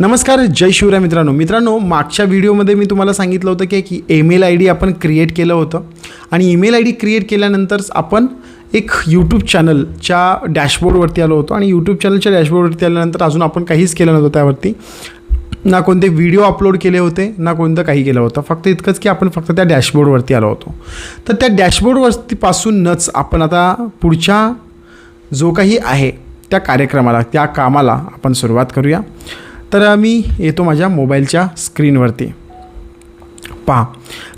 नमस्कार जय शिवराय मित्रांनो. मित्रांनो मागच्या व्हिडिओमध्ये मी तुम्हाला सांगितलं होतं की की ईमेल आय डी आपण क्रिएट केलं होतं. आणि ईमेल आय डी क्रिएट केल्यानंतर आपण एक यूट्यूब चॅनलच्या डॅशबोर्डवरती आलो होतो. आणि यूट्यूब चॅनलच्या डॅशबोर्डवरती आल्यानंतर अजून आपण काहीच केलं नव्हतं त्यावरती. ना कोणते व्हिडिओ अपलोड केले होते ना कोणतं काही केलं होतं. फक्त इतकंच की आपण फक्त त्या डॅशबोर्डवरती आलो होतो. तर त्या डॅशबोर्डवरतीपासूनच आपण आता पुढच्या जो काही आहे त्या कार्यक्रमाला त्या कामाला आपण सुरुवात करूया. तर मी येतो माझ्या मोबाईलच्या स्क्रीनवरती. पहा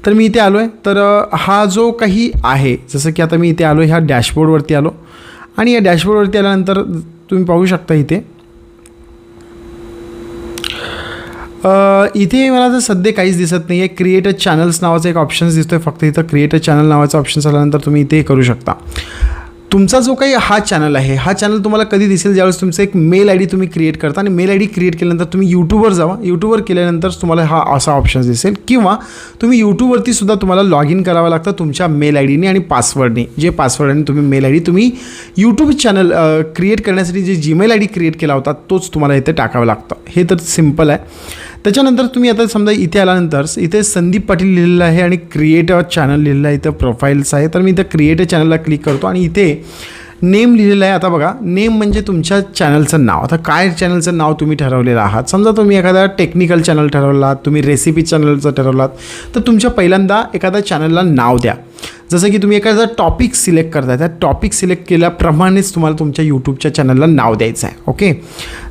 तर मी इथे आलो आहे तर हा जो काही आहे जसं की आता मी इथे आलो ह्या डॅशबोर्डवरती आलो. आणि या डॅशबोर्डवरती आल्यानंतर तुम्ही पाहू शकता इथे. इथे मला तर सध्या काहीच दिसत नाही आहे क्रिएट अ चॅनल्स नावाचं एक ऑप्शन्स आहे फक्त इथं क्रिएट अ चॅनल नावाचं ऑप्शन आल्यानंतर तुम्ही इथे करू शकता. तुमचा जो काही हा चॅनल आहे हा चॅनल तुम्हाला कधी दिसेल? ज्यावेळेस तुमचं एक मेल आय डी तुम्ही क्रिएट करता आणि मेल आय डी क्रिएट केल्यानंतर तुम्ही यूट्यूबवर जावा. यूट्यूबवर केल्यानंतर तुम्हाला हा असा ऑप्शन दिसेल. किंवा तुम्ही यूट्यूबवरती सुद्धा तुम्हाला लॉग इन करावं लागतं तुमच्या मेल आय डीने आणि पासवर्डने जे पासवर्डने तुम्ही मेल आय डी तुम्ही यूट्यूब चॅनल क्रिएट करण्यासाठी जे जीमेल आय डी क्रिएट केला होता तोच तुम्हाला इथे टाकावं लागतं. हे तर सिंपल आहे. त्याच्यानंतर तुम्ही आता समजा इथे आल्यानंतर इथे संदीप पाटील लिहिलेलं आहे आणि क्रिएट अ चॅनल लिहिलेलं आहे इथं प्रोफाईल्स आहे तर मी इथं क्रिएट अ चॅनलला क्लिक करतो आणि इथे नेम लिहिलेलं आहे. आता बघा नेम म्हणजे तुमच्या चॅनलचं नाव. आता काय चॅनलचं नाव तुम्ही ठरवलेलं आहात? समजा तुम्ही एखादा टेक्निकल चॅनल ठरवलात तुम्ही रेसिपी चॅनलचं ठरवलात तर तुमच्या पहिल्यांदा एखाद्या चॅनलला नाव द्या. जसं की तुम्ही एखादा टॉपिक सिलेक्ट करताय त्या टॉपिक सिलेक्ट केल्याप्रमाणेच तुम्हाला तुमच्या यूट्यूबच्या चॅनलला नाव द्यायचं आहे ओके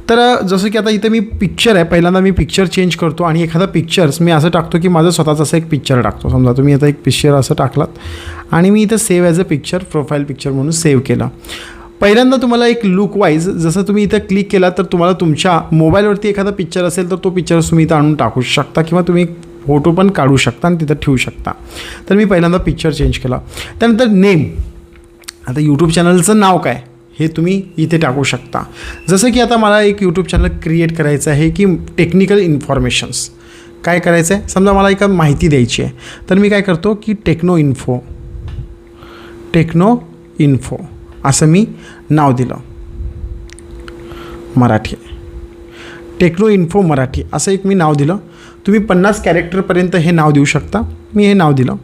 तर जसं की आता इथे मी पिक्चर आहे पहिल्यांदा मी पिक्चर चेंज करतो आणि एखादा पिक्चर्स मी असं टाकतो की माझं स्वतःचं असं एक पिक्चर टाकतो. समजा तुम्ही आता एक पिक्चर असं टाकलात आणि मी इथं save as a picture profile picture म्हणून सेव्ह केलं. पहिल्यांदा तुम्हाला एक लुक वाईज जसं तुम्ही इथं क्लिक केला तर तुम्हाला तुमच्या मोबाईलवरती एखादा पिक्चर असेल तर तो पिक्चर तुम्ही इथं आणून टाकू शकता किंवा तुम्ही फोटो पण काढू शकता आणि तिथं ठेवू शकता. तर मी पहिल्यांदा पिक्चर चेंज केला. त्यानंतर नेम आता यूट्यूब चॅनलचं नाव काय? हे तुम्ही इथे टाकू शकता. जसं की आता मला एक यूट्यूब चॅनल क्रिएट करायचं आहे की टेक्निकल इन्फॉर्मेशन्स काय करायचं आहे समजा मला एका माहिती द्यायची आहे. तर मी काय करतो की टेक्नो इन्फो टेक्नो इन्फो असं मी नाव दिलं. मराठी. Techno info Marathi. असं एक मी नाव दिलं. तुम्ही पन्नास कॅरेक्टरपर्यंत हे नाव देऊ शकता. मी हे नाव दिलं.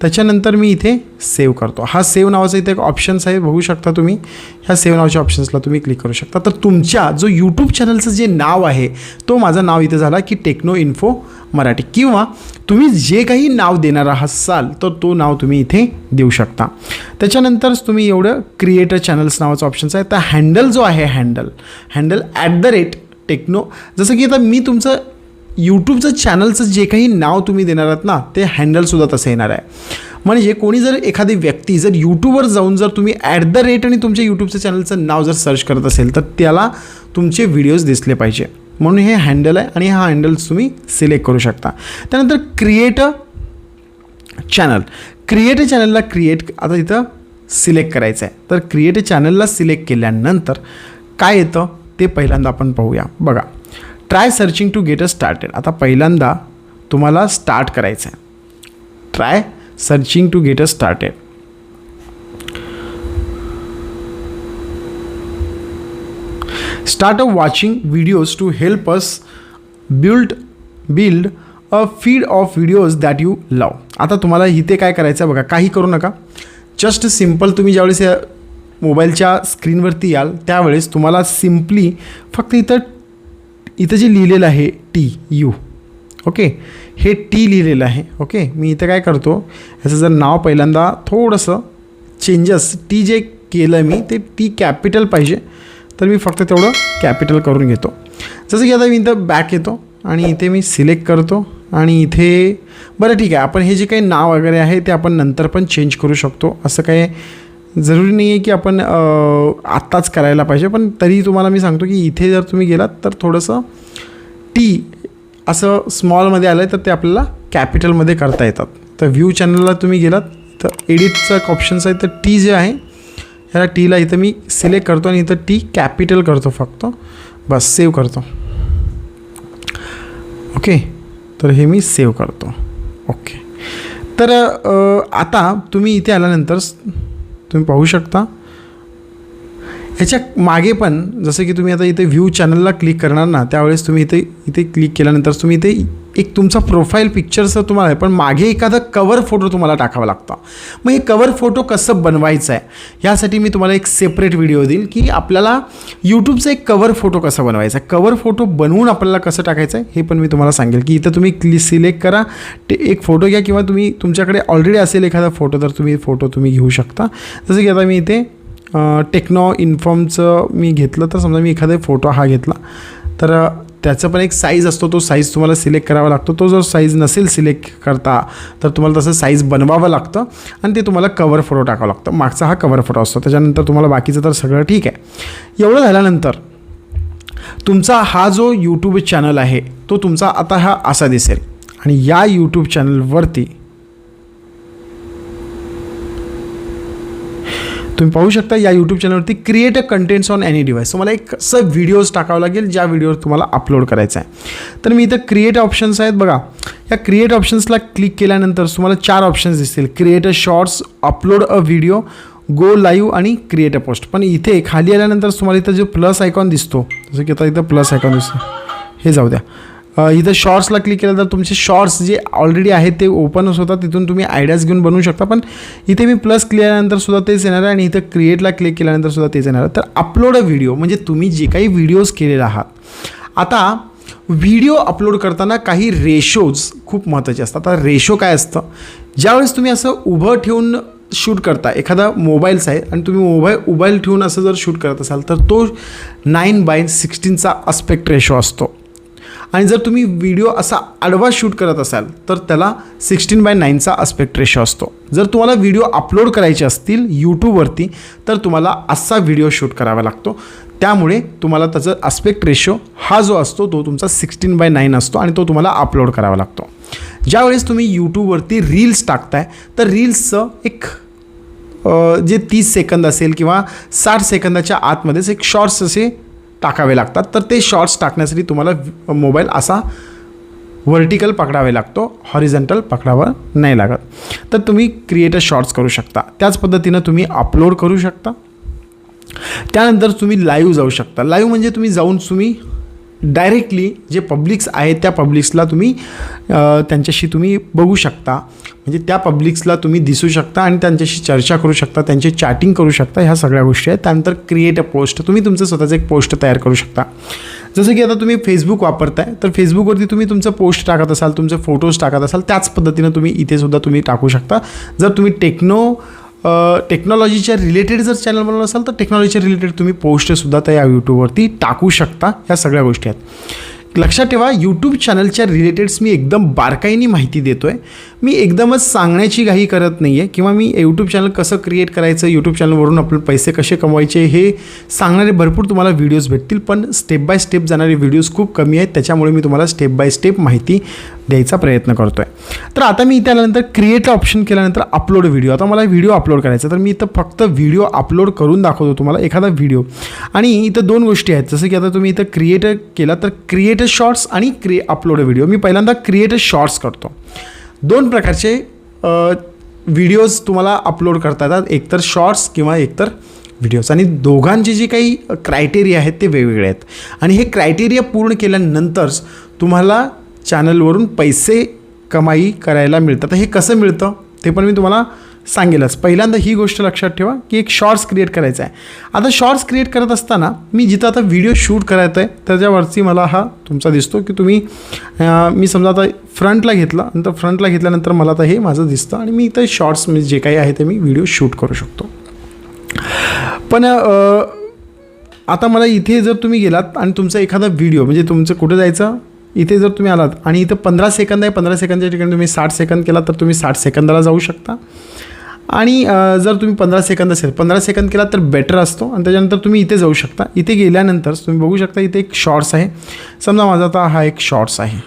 त्याच्यानंतर मी इथे सेव्ह करतो. हा सेव्ह नावाचा इथे एक ऑप्शन्स आहे. बघू शकता तुम्ही. ह्या सेव्ह नावाच्या ऑप्शन्सला तुम्ही क्लिक करू शकता. तर तुमच्या जो यूट्यूब चॅनलचं जे नाव आहे तो माझं नाव इथे झाला की टेक्नो इन्फो मराठी. किंवा तुम्ही जे काही नाव देणार असाल तर तो नाव तुम्ही इथे देऊ शकता. त्याच्यानंतरच तुम्ही एवढं क्रिएटर चॅनल्स नावाचं ऑप्शन्स आहे. तर हँडल जो आहे handle handle at the rate techno जसं की आता मी तुमचं यूट्यूबचं चॅनलचं जे काही नाव तुम्ही देणार आहात ना ते हँडलसुद्धा तसं येणार आहे. म्हणजे कोणी जर एखादी व्यक्ती जर यूट्यूबवर जाऊन जर तुम्ही ॲट द रेट आणि तुमच्या यूट्यूबचं चॅनलचं नाव जर सर्च करत असेल तर त्याला तुमचे व्हिडिओज दिसले पाहिजे. म्हणून हे हँडल आहे आणि हा हँडल्स तुम्ही सिलेक्ट करू शकता. त्यानंतर क्रिएट चॅनल क्रिएट चॅनलला क्रिएट आता इथं सिलेक्ट करायचं आहे. तर क्रिएट चॅनलला सिलेक्ट केल्यानंतर काय येतं? ते पहिल्यांदा आपण पाहूया. बघा. Try searching to get a started. आता पहिल्यांदा तुम्हाला स्टार्ट करायचं आहे try searching to get a started. Start a watching videos to help us build build a feed of videos that you love. आता तुम्हाला इथे काय करायचं आहे बघा काही करू नका. जस्ट सिंपल तुम्ही ज्यावेळेस या मोबाईलच्या स्क्रीनवरती याल त्यावेळेस तुम्हाला सिम्पली फक्त इथं इथं जे लिहिलेलं आहे टी यू ओके हे टी लिहिलेलं आहे ओके मी इथं काय करतो ह्याचं जर नाव पहिल्यांदा थोडंसं चेंजेस टी जे केलं मी ते टी कॅपिटल पाहिजे. तर मी फक्त तेवढं कॅपिटल करून घेतो. जसं की आता मी इथं बॅक येतो आणि इथे मी सिलेक्ट करतो आणि इथे बरं ठीक आहे आपण हे जे काही नाव वगैरे आहे ते आपण नंतर पण चेंज करू शकतो. असं काही जरुरी नाही आहे की आपण आत्ताच करायला पाहिजे पण तरी तुम्हाला मी सांगतो की इथे जर तुम्ही गेलात तर थोडंसं टी असं स्मॉलमध्ये आलं आहे तर ते आपल्याला कॅपिटलमध्ये करता येतात. तर व्ह्यू चॅनलला तुम्ही गेलात तर एडिटचं एक ऑप्शन्स आहे तर टी जे आहे ह्या टीला इथं मी सिलेक्ट करतो आणि इथं टी कॅपिटल करतो फक्त. बस सेव्ह करतो. ओके तर हे मी सेव्ह करतो. ओके तर आता तुम्ही इथे आल्यानंतर तुम्ही पाहू शकता. ह्याच्या मागे पण जसं की तुम्ही आता इथे व्ह्यू चॅनलला क्लिक करणार ना त्यावेळेस तुम्ही इथे इथे क्लिक केल्यानंतर तुम्ही इथे एक तुमचा प्रोफाईल पिक्चरचं तुम्हाला आहे पण मागे एखादा कवर फोटो तुम्हाला टाकावा लागतो. मग हे कवर फोटो कसं बनवायचं आहे ह्यासाठी मी तुम्हाला एक सेपरेट व्हिडिओ देईल की आपल्याला यूट्यूबचा एक कवर फोटो कसा बनवायचा आहे. कवर फोटो बनवून आपल्याला कसं टाकायचं आहे हे पण मी तुम्हाला सांगेल की इथं तुम्ही क्लि सिलेक्ट करा. ते एक फोटो घ्या किंवा तुम्ही तुमच्याकडे ऑलरेडी असेल एखादा फोटो तर तुम्ही फोटो तुम्ही घेऊ शकता. जसं की आता मी इथे टेक्नो इन्फॉर्मचं मी घेतलं तर समजा मी एखादा फोटो हा घेतला. तर त्याचं पण एक साईज असतो तो साईज तुम्हाला सिलेक्ट करावा लागतो. तो जर साईज नसेल सिलेक्ट करता तर तुम्हाला तसं साईज बनवावं लागतं आणि ते तुम्हाला कवर फोटो टाकावं लागतं. मागचा हा कवर फोटो असतो. त्याच्यानंतर तुम्हाला बाकीचं तर सगळं ठीक आहे. एवढं झाल्यानंतर तुमचा हा जो यूट्यूब चॅनल आहे तो तुमचा आता हा असा दिसेल. आणि या यूट्यूब चॅनलवरती तुम्ही पाहू शकता या यूट्यूब चॅनलवरती create a contents on any device तुम्हाला एक असं व्हिडिओज टाकावं लागेल ज्या व्हिडिओवर तुम्हाला अपलोड करायचं आहे. तर मी इथं क्रिएट ऑप्शन्स आहेत बघा. या क्रिएट ऑप्शन्सला क्लिक केल्यानंतर तुम्हाला चार ऑप्शन्स दिसतील. Create a shorts upload a video go live आणि क्रिएट अ पोस्ट पण इथे खाली आल्यानंतर तुम्हाला इथं जो प्लस आयकॉन दिसतो जसं की आता इथं प्लस आयकॉन दिसतो. हे जाऊ द्या. इथं शॉर्ट्सला क्लिक केलं तर तुमचे शॉर्ट्स जे ऑलरेडी आहेत ते ओपनच होतात तिथून तुम्ही आयडियाज घेऊन बनवू शकता. पण इथे मी प्लस केल्यानंतर सुद्धा तेच येणार आहे आणि इथं क्रिएटला क्लिक केल्यानंतर सुद्धा तेच येणार आहे. तर अपलोड अ व्हिडिओ म्हणजे तुम्ही जे काही व्हिडिओज केलेले आहात. आता व्हिडिओ अपलोड करताना काही रेशोज खूप महत्त्वाचे असतात. आता रेशो काय असतं? ज्यावेळेस तुम्ही असं उभं ठेवून शूट करता एखादा मोबाईलचा आहे आणि तुम्ही मोबाईल मोबाईल ठेवून असं जर शूट करत असाल तर तो नाईन बाय सिक्स्टीनचा अस्पेक्ट रेशो असतो. आणि जर तुम्ही व्हिडिओ असा आडवा शूट करत असाल तर त्याला सिक्स्टीन बाय नाईनचा अस्पेक्ट रेशो असतो. जर तुम्हाला व्हिडिओ अपलोड करायचे असतील यूट्यूबवरती तर तुम्हाला असा व्हिडिओ शूट करावा लागतो. त्यामुळे तुम्हाला त्याचा अस्पेक्ट रेशो हा जो असतो तो तुमचा सिक्स्टीन बाय नाईन असतो आणि तो तुम्हाला अपलोड करावा लागतो. ज्यावेळेस तुम्ही यूट्यूबवरती रील्स टाकताय तर रील्सचं एक जे तीस सेकंद असेल किंवा साठ सेकंदाच्या आतमध्येच एक शॉर्ट्स असे टाकावे लागतात. तर ते शॉर्ट्स टाकण्यासाठी तुम्हाला मोबाईल असा व्हर्टिकल पकडावे लागतो. हॉरिझंटल पकडावा नाही लागत. तर तुम्ही क्रिएटर शॉर्ट्स करू शकता. त्याच पद्धतीनं तुम्ही अपलोड करू शकता. त्यानंतर तुम्ही लाईव्ह जाऊ शकता. लाईव्ह म्हणजे तुम्ही जाऊन तुम्ही डायरेक्टली जे पब्लिक्स आहेत त्या पब्लिक्सला तुम्ही त्यांच्याशी तुम्ही बघू शकता. म्हणजे त्या पब्लिक्सला तुम्ही दिसू शकता आणि त्यांच्याशी चर्चा करू शकता त्यांची चॅटिंग करू शकता ह्या सगळ्या गोष्टी आहेत. त्यानंतर क्रिएट अ पोस्ट तुम्ही तुमचं स्वतःचं एक पोस्ट तयार करू शकता. जसं की आता तुम्ही फेसबुक वापरताय तर फेसबुकवरती तुम्ही तुमचं पोस्ट टाकत असाल तुमचे फोटोज टाकत असाल त्याच पद्धतीनं तुम्ही इथेसुद्धा तुम्ही टाकू शकता. जर तुम्ही टेक्नो टेक्नॉलॉजीच्या रिलेटेड जर चॅनल बनवलं असाल तर टेक्नॉलॉजीच्या रिलेटेड तुम्ही पोस्टसुद्धा त्या या यूट्यूबवरती टाकू शकता ह्या सगळ्या गोष्टी आहेत. लक्षात ठेवा यूट्यूब चॅनलच्या रिलेटेड्स मी एकदम बारकाईने माहिती देतो आहे मी एकदमच सांगण्याची घाई करत नाही आहे किंवा मी यूट्यूब चॅनल कसं क्रिएट करायचं यूट्यूब चॅनलवरून आपण पैसे कसे कमवायचे हे सांगणारे भरपूर तुम्हाला व्हिडिओज भेटतील. पण स्टेप बाय स्टेप जाणारे व्हिडिओज खूप कमी आहेत. त्याच्यामुळे मी तुम्हाला स्टेप बाय स्टेप माहिती द्यायचा प्रयत्न करतो आहे तर आता मी इथे आल्यानंतर क्रिएट ऑप्शन केल्यानंतर अपलोड व्हिडिओ आता मला व्हिडिओ अपलोड करायचा तर मी इथं फक्त व्हिडिओ अपलोड करून दाखवतो तुम्हाला एखादा व्हिडिओ आणि इथं दोन गोष्टी आहेत. जसं की आता तुम्ही इथं क्रिएट केला तर क्रिएट शॉर्ट्स आणि क्रिए अपलोड व्हिडिओ मी पहिल्यांदा क्रिएट शॉर्ट्स करतो. दोन प्रकारचे व्हिडिओज तुम्हाला अपलोड करता येतात. एकतर शॉर्ट्स किंवा एकतर व्हिडिओज आणि दोघांचे जे काही क्रायटेरिया आहेत ते वेगवेगळे आहेत. आणि हे क्रायटेरिया पूर्ण केल्यानंतरच तुम्हाला चॅनलवरून पैसे कमाई करायला मिळतात. तर हे कसं मिळतं? ते पण मी तुम्हाला सांगेलच. पहिल्यांदा ही गोष्ट लक्षात ठेवा की एक शॉर्ट्स क्रिएट करायचा आहे. आता शॉर्ट्स क्रिएट करत असताना मी जिथं आता व्हिडिओ शूट करायचं आहे त्याच्यावरती मला हा तुमचा दिसतो की तुम्ही मी समजा आता फ्रंटला घेतला नंतर फ्रंटला घेतल्यानंतर मला आता हे माझं दिसतं आणि मी इथं शॉर्ट्स म्हणजे जे काही आहे ते मी व्हिडिओ शूट करू शकतो. पण आता मला इथे जर तुम्ही गेलात आणि तुमचा एखादा व्हिडिओ म्हणजे तुमचं कुठं जायचं? इथे जर तुम्ही आलात आणि इथं पंधरा सेकंद आहे पंधरा सेकंदच्या ठिकाणी तुम्ही साठ सेकंद केला तर तुम्ही साठ सेकंदाला जाऊ शकता. आणि जर तुम्ही पंधरा सेकंद असेल पंधरा सेकंद केला तर बेटर असतो. आणि त्याच्यानंतर तुम्ही इथे जाऊ शकता. इथे गेल्यानंतर तुम्ही बघू शकता इथे एक शॉर्ट्स आहे. समजा माझा आता हा एक शॉर्ट्स आहे.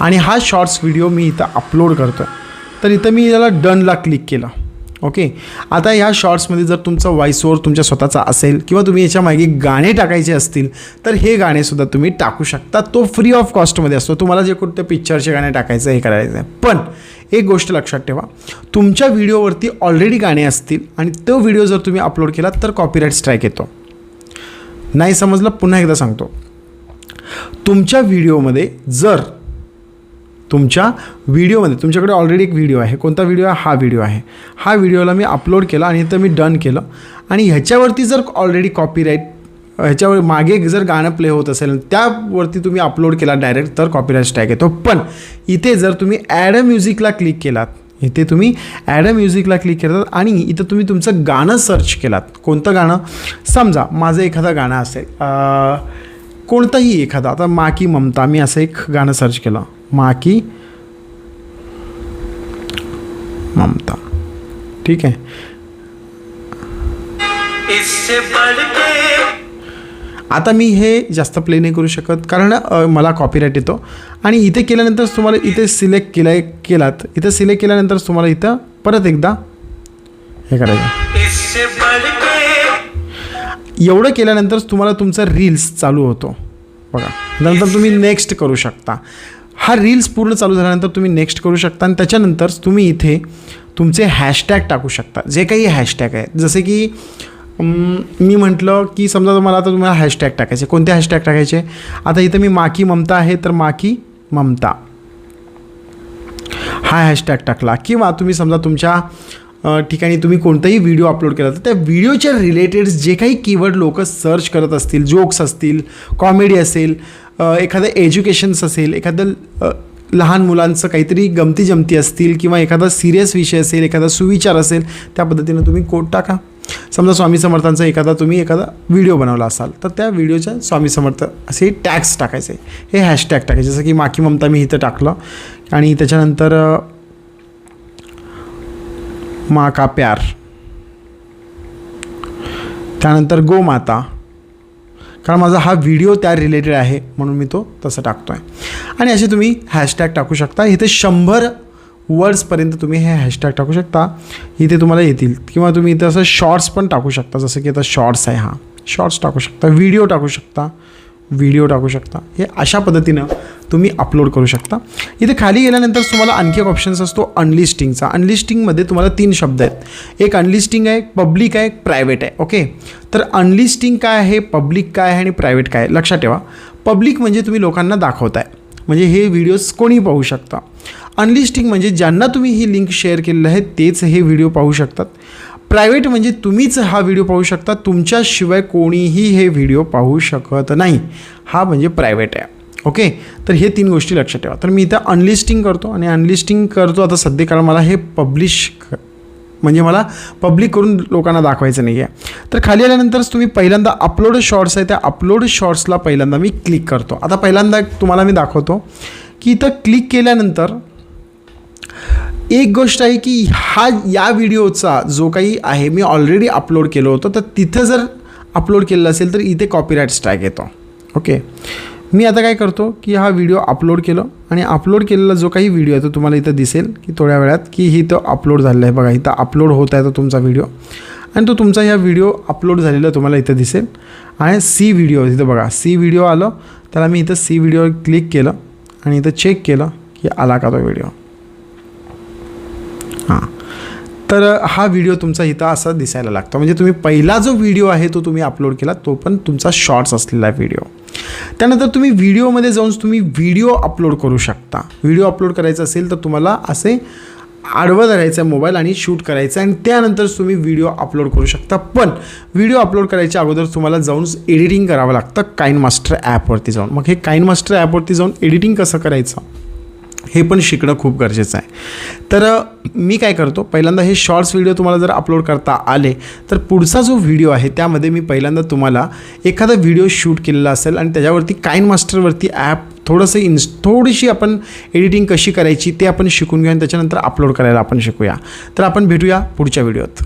आणि हा शॉर्ट्स व्हिडिओ मी इथं अपलोड करतो आहे तर इथं मी याला डनला क्लिक केलं. ओके आता ह्या शॉर्ट्समध्ये जर तुमचा व्हॉइस ओवर तुमच्या स्वतःचा असेल किंवा तुम्ही याच्या मागे गाणे टाकायचे असतील तर हे गाणेसुद्धा तुम्ही टाकू शकता. तो फ्री ऑफ कॉस्टमध्ये असतो. तुम्हाला जे कुठं पिक्चरचे गाणे टाकायचं हे करायचं आहे. पण एक गोष्ट लक्षात ठेवा. तुमच्या व्हिडिओवरती ऑलरेडी गाणे असतील आणि तो व्हिडिओ जर तुम्ही अपलोड केला तर कॉपीराईट स्ट्राईक येतो. नाही समजलं? पुन्हा एकदा सांगतो. तुमच्या व्हिडिओमध्ये जर तुमच्या व्हिडिओमध्ये तुमच्याकडे ऑलरेडी एक व्हिडिओ आहे. कोणता व्हिडिओ आहे? हा व्हिडिओ आहे. हा व्हिडिओला मी अपलोड केला आणि इथं मी डन केलं. आणि ह्याच्यावरती जर ऑलरेडी कॉपीराईट ह्याच्यावर मागे जर गाणं प्ले होत असेल त्यावरती तुम्ही अपलोड केला डायरेक्ट तर कॉपीराईट स्ट्राईक येतो. पण इथे जर तुम्ही ॲड म्युझिकला क्लिक केलात इथे तुम्ही ॲड म्युझिकला क्लिक केलात आणि इथं तुम्ही तुमचं गाणं सर्च केलात. कोणतं गाणं? समजा माझं एखादं गाणं असेल कोणतंही एखादं आता मा की ममता मी असं एक गाणं सर्च केलं. मा की ममता. ठीक आहे? आता मी हे जास्त प्ले नाही करू शकत कारण मला कॉपीराईट येतो. आणि इथे केल्यानंतर तुम्हाला इथे सिलेक्ट केला केलात. इथे सिलेक्ट केल्यानंतर तुम्हाला इथं परत एकदा हे करायचं. एवढं केल्यानंतर तुम्हाला तुमचा रील्स चालू होतो. बघा नंतर तुम्ही नेक्स्ट करू शकता. हा रील्स पूर्ण चालू झाल्यानंतर तुम्ही नेक्स्ट करू शकता आणि त्याच्यानंतर तुम्ही इथे तुमचे हॅशटॅग टाकू शकता. जे काही हॅशटॅग आहेत जसे की मी म्हटलं की समजा तुम्हाला आता तुम्हाला हॅशटॅग टाकायचे. कोणते हॅशटॅग टाकायचे? आता इथं मी माकी ममता आहे तर माकी ममता. हा हॅशटॅग टाकला. किंवा तुम्ही समजा तुमच्या ठिकाणी तुम्ही कोणताही व्हिडिओ अपलोड केला तर त्या व्हिडिओच्या रिलेटेड जे काही कीवर्ड लोक सर्च करत असतील जोक्स असतील कॉमेडी असेल एखादं एज्युकेशन्स असेल एखादं लहान मुलांचं काहीतरी गमती जमती असतील किंवा एखादा सिरियस विषय असेल एखादा सुविचार असेल त्या पद्धतीनं तुम्ही कोड टाका. समजा स्वामी समर्थांचा एखादा तुम्ही एखादा व्हिडिओ बनवला असाल तर त्या व्हिडिओच्या स्वामी समर्थ असे टॅग्स टाकायचे. हे हॅशटॅग टाकायचे. जसं की माकी ममता मी इथं टाकलं. आणि त्याच्यानंतर मा का प्यार. त्यानंतर गोमाता कारण माझा हा व्हिडिओ त्या रिलेटेड आहे म्हणून मी तो तसं टाकतो आहे आणि असे तुम्ही हॅशटॅग टाकू शकता. इथे शंभर वर्ड्सपर्यंत तुम्ही हे हॅशटॅग टाकू शकता. इथे तुम्हाला येतील. किंवा तुम्ही इथं असं शॉर्ट्स पण टाकू शकता. जसं की आता शॉर्ट्स आहे हा. शॉर्ट्स टाकू शकता. व्हिडिओ टाकू शकता. व्हिडिओ टाकू शकता. हे अशा पद्धतीनं तुम्ही अपलोड करू शकता. इथे खाली गेल्यानंतर तुम्हाला आणखी एक ऑप्शन्स असतो अनलिस्टिंगचा अनलिस्टिंगमध्ये तुम्हाला तीन शब्द आहेत. एक अनलिस्टिंग आहे पब्लिक आहे एक प्रायव्हेट आहे. ओके तर अनलिस्टिंग काय आहे? पब्लिक काय आहे आणि प्रायव्हेट काय आहे? लक्षात ठेवा. पब्लिक म्हणजे तुम्ही लोकांना दाखवताय. म्हणजे हे व्हिडिओज कोणी पाहू शकता. अनलिस्टिंग म्हणजे ज्यांना तुम्ही ही लिंक शेअर केलेलं आहे तेच हे व्हिडिओ पाहू शकतात. प्रायव्हेट म्हणजे तुम्हीच हा व्हिडिओ पाहू शकता तुमच्याशिवाय कोणीही हे व्हिडिओ पाहू शकत नाही. हा म्हणजे प्रायव्हेट आहे. ओके तर हे तीन गोष्टी लक्षात ठेवा. तर मी इथं अनलिस्टिंग करतो आणि अनलिस्टिंग करतो आता सध्या कारण मला हे पब्लिश म्हणजे मला पब्लिक करून लोकांना दाखवायचं नाही आहे तर खाली आल्यानंतरच तुम्ही पहिल्यांदा अपलोड शॉर्ट्स आहे त्या अपलोड शॉर्ट्सला पहिल्यांदा मी क्लिक करतो. आता पहिल्यांदा तुम्हाला मी दाखवतो. की इथं क्लिक केल्यानंतर एक गोष्ट आहे की हा या व्हिडिओचा जो काही आहे मी ऑलरेडी अपलोड केलं होतं. तर तिथं जर अपलोड केलेलं असेल तर इथे कॉपीराईट स्ट्राईक येतो. ओके मी आता काय करतो की हा व्हिडिओ अपलोड केलं आणि अपलोड केलेला जो काही व्हिडिओ आहे तो तुम्हाला इथं दिसेल की थोड्या वेळात की ही तो अपलोड झालेला आहे. बघा इथं अपलोड होत आहे तो तुमचा व्हिडिओ. आणि तो तुमचा ह्या व्हिडिओ अपलोड झालेला तुम्हाला इथं दिसेल. आणि सी व्हिडिओ इथं बघा सी व्हिडिओ आलं. त्याला मी इथं सी व्हिडिओवर क्लिक केलं. आणि इथं चेक केलं की आला का तो व्हिडिओ हां. तर हा व्हिडिओ तुमचा इथं असा दिसायला लागतो. म्हणजे तुम्ही पहिला जो व्हिडिओ आहे तो तुम्ही अपलोड केला तो पण तुमचा शॉर्ट्स असलेला व्हिडिओ त्यानंतर तुम्ही व्हिडिओमध्ये जाऊन तुम्ही व्हिडिओ अपलोड करू शकता. व्हिडिओ अपलोड करायचा असेल तर तुम्हाला असे आडवं धरायचं आहे मोबाईल आणि शूट करायचं आहे. आणि त्यानंतर तुम्ही व्हिडिओ अपलोड करू शकता. पण व्हिडिओ अपलोड करायच्या अगोदर तुम्हाला जाऊन एडिटिंग करावं लागतं काइन मास्टर ॲपवरती जाऊन. मग हे काइन मास्टर ॲपवरती जाऊन एडिटिंग कसं करायचं? हे पण शिकणं खूप गरजेचं आहे. तर मी काय करतो? पहिल्यांदा हे शॉर्ट्स व्हिडिओ तुम्हाला जर अपलोड करता आले तर पुढचा जो व्हिडिओ आहे त्यामध्ये मी पहिल्यांदा तुम्हाला एखादा व्हिडिओ शूट केलेला असेल आणि त्याच्यावरती काइन मास्टरवरती ॲप थोडंसं इन्स थोडीशी आपण एडिटिंग कशी करायची ते आपण शिकून घेऊ आणि त्याच्यानंतर अपलोड करायला आपण शिकूया. तर आपण भेटूया पुढच्या व्हिडिओत